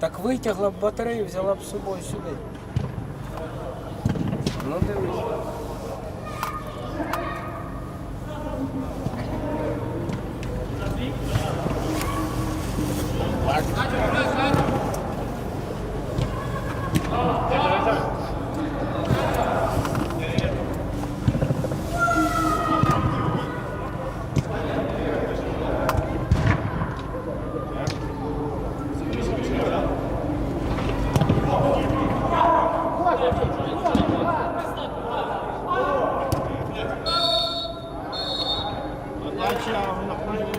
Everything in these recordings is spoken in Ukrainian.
Так витягла б батарею, взяла б з собою сюди. Ну дивись. Подача на кожному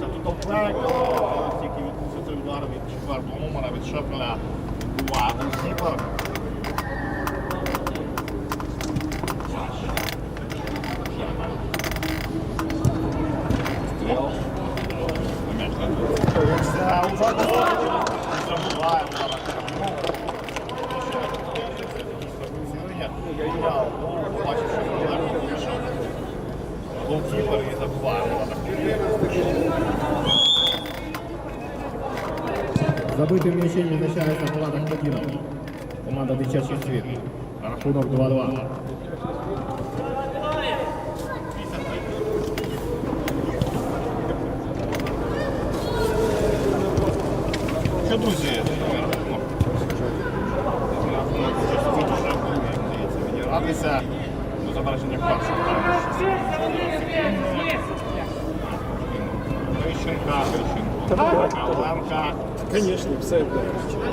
Це тут оплек, тільки відбувся цей удар від четвертого номера, від Шепеля. Два голкіпер. Забитим м'ячем відзначається Влада Хлопінов. Команда Дитячий світ. Рахунок 2-2. Що, друзі, ну, відігратися до завершення першого тайму. Грищенка, Грищенко, Оленка. Конечно, все. Майданчику.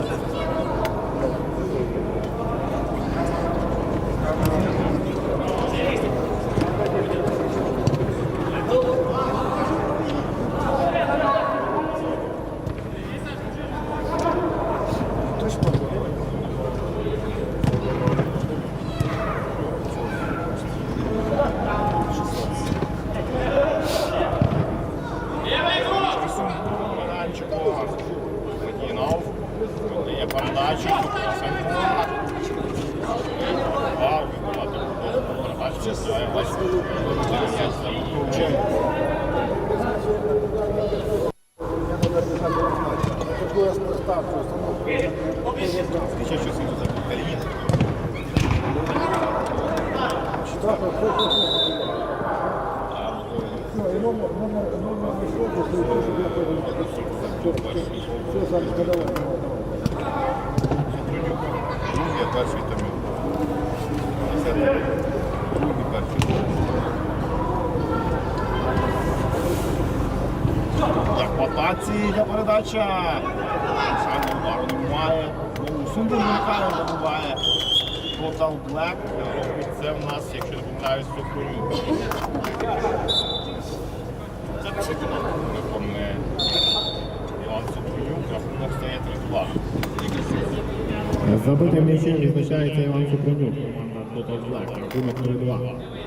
Передачу. Це Чим? Дитячий світу за Україні. Другий, перший тамін. Другий, передача. Шайна удару немає. Знову Сундер Михайло забуває. Total Black робить це в нас, якщо не помиляюсь, Соколюк. Це такий не Іван Соколюк, рахунок стає 3-2. Забитим м'ячем відзначається Іван Супрунюк. Команда Total Black. Рахунок 3-2.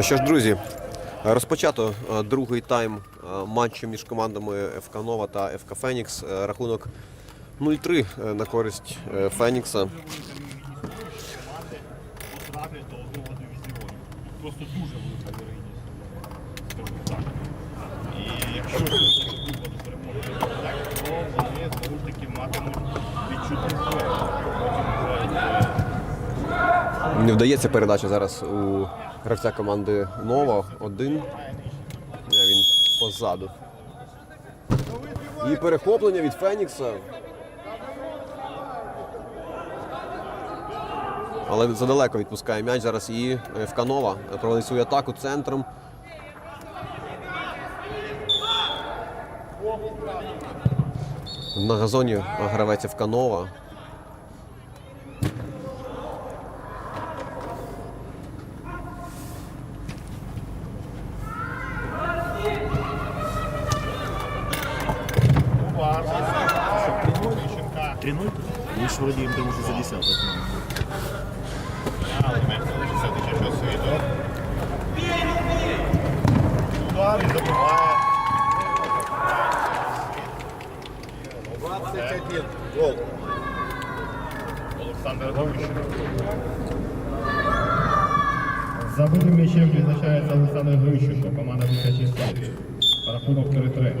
Що ж, друзі, розпочато е, другий тайм е, матчу між командами ФК Нова та ФК Фенікс. Е, Рахунок 0-3 е, на користь е, Фенікса. Потрапити до одного дивізіону. Просто дуже велика вірогідність. скажімо так. І якщо сьогодні буде перемоги, так, то вони знову ж таки матимуть відчутний вплив. Потім вже е, Не вдається передача зараз у гравця команди Нова. Один. Він позаду. І перехоплення від Фенікса. Але задалеко відпускає м'яч зараз і е, ФК проводить свою атаку центром. На газоні гравець Евканова. Тищенка. 3-0? Они же вроде им там уже за десяток. Але м'яч залишився до чемпіон світу. Удар і забиває. 21. Гол. Олександр Довбищенко. Забитим м'ячем відзначається Олександр Грищенко, команда дитячий світ. Рахунок 3-3.